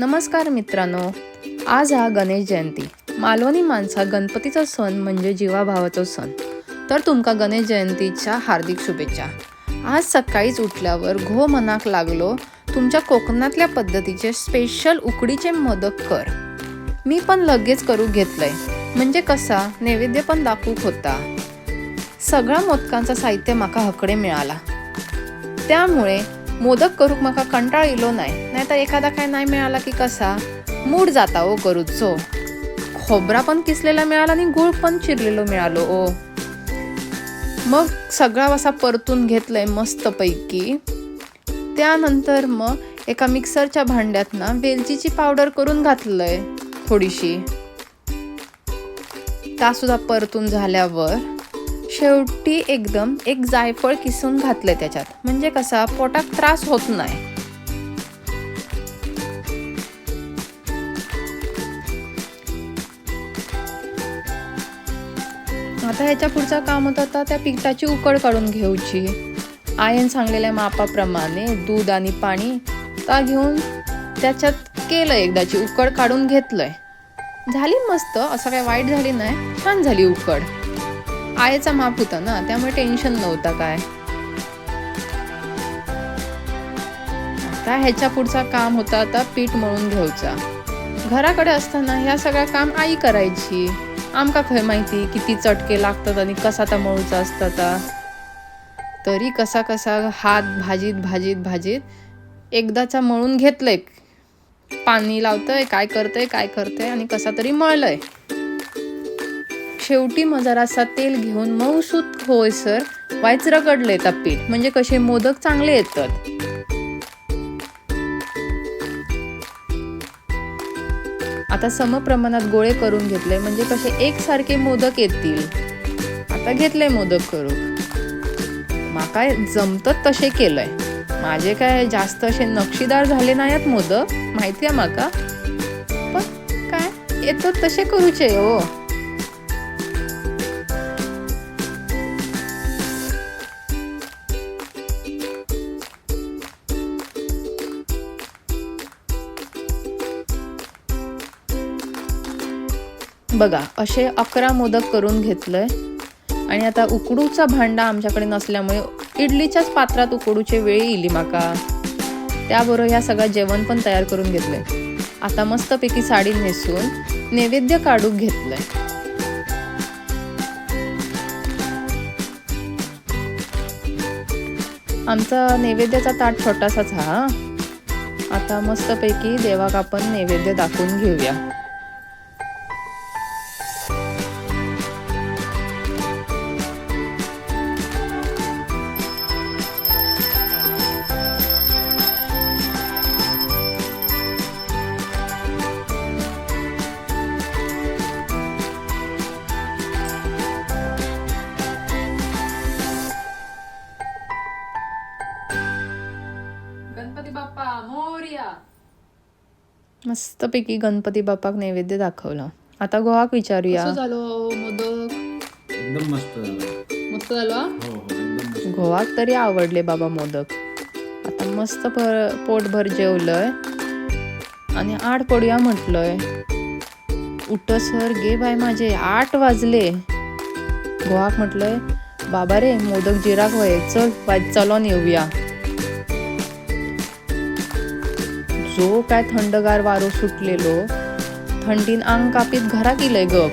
नमस्कार मित्रांनो आज हा गणेश जयंती. मालवणी माणसा गणपतीचा सण म्हणजे जीवाभावाचा सण. तर तुमका गणेश जयंतीच्या हार्दिक शुभेच्छा. आज सकाळीच उठल्यावर घो मनाक लागलो तुमच्या कोकणातल्या पद्धतीचे स्पेशल उकडीचे मोदक कर. मी पण लगेच करू घेतलंय. म्हणजे कसा? नैवेद्य पण दाखवूक होता. सगळा मोदकांचा साहित्य माका हकडे मिळाला. त्यामुळे मोदक करूक म्हाका कंटाळ इलो नाही नाहीतर एखादा काय नाही मिळाला की कसा? मूड जाता ओ करूचो खोबरा पण किसलेला मिळाला आणि गुळ पण चिरलेलो मिळालो ओ. मग सगळा असा परतून घेतलंय मस्तपैकी. त्यानंतर मग एका मिक्सरच्या भांड्यात ना वेलचीची पावडर करून घातलंय थोडीशी. त्यासुद्धा परतून झाल्यावर शेवटी एकदम एक जायफळ किसून घातलं त्याच्यात. म्हणजे कसा? पोटात त्रास होत नाही. आता ह्याच्या पुढचं काम होतं आता त्या पिठाची उकड काढून घेऊची आयन सांगलेल्या मापाप्रमाणे दूध आणि पाणी ता घेऊन त्याच्यात केलं एकदाची उकड काढून घेतलंय. झाली मस्त असं काय वाईट झाली नाही छान झाली उकड. आयचा माप होता ना त्यामुळे टेन्शन नव्हता काय. आता ह्याच्या पुढचा काम होता आता पीठ मळून घ्यायचा. घराकडे असताना ह्या सगळ्या काम आई करायची. आमका खय माहिती किती चटके लागतात आणि कसा तर मळूचा असता तरी कसा कसा हात भाजीत भाजीत भाजीत एकदाचा मळून घेतलंय. पाणी लावतंय काय करतंय काय करतंय आणि कसा तरी मळलंय. शेवटी मग जरासा तेल घेऊन मऊसूत होय सर. वायच रगडले येतात पीठ. म्हणजे कसे मोदक चांगले येतात. आता समप्रमाणात गोळे करून घेतले म्हणजे कसे एकसारखे मोदक येतील. आता घेतले मोदक करून. माका जमतत तसे केलंय. माझे काय जास्त असे नक्षीदार झाले नाहीत मोदक? माहिती आहे माका? पण काय? येतात तसे करूचे हो. बघा असे अकरा मोदक करून घेतलंय. आणि आता उकडूचा भांडा आमच्याकडे नसल्यामुळे इडलीच्याच पात्रात उकडूचे वेळ येईल माका. त्याबरोबर ह्या सगळं जेवण पण तयार करून घेतलंय. आता मस्तपैकी साडी नेसून नैवेद्य काढून घेतलंय. आमचा नैवेद्याचा ताट छोटासाच हा. आता मस्तपैकी देवाक आपण नैवेद्य दाखवून घेऊया. मस्तपैकी गणपती बाप्पाक नैवेद्य दाखवलं. आता गोवाक विचारूया. झालो मोदक? एकदम मस्त झालं. मस्त झालो हो? हो एकदम मस्त. गोवाक तरी आवडले बाबा मोदक. आता मस्त भर पोटभर जेवलंय. आणि आठ पडूया म्हटलंय. उठ सर गे बाय माझे आठ वाजले. गोवाक म्हटलंय बाबा रे मोदक जिराक वय चल वाज चलोन येऊया. जो काय थंडगार वारो सुटलेलो थंडीन अंग कापीत घरात गेलंय गप.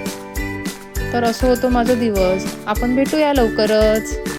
तर असं होतं माझा दिवस. आपण भेटूया लवकरच.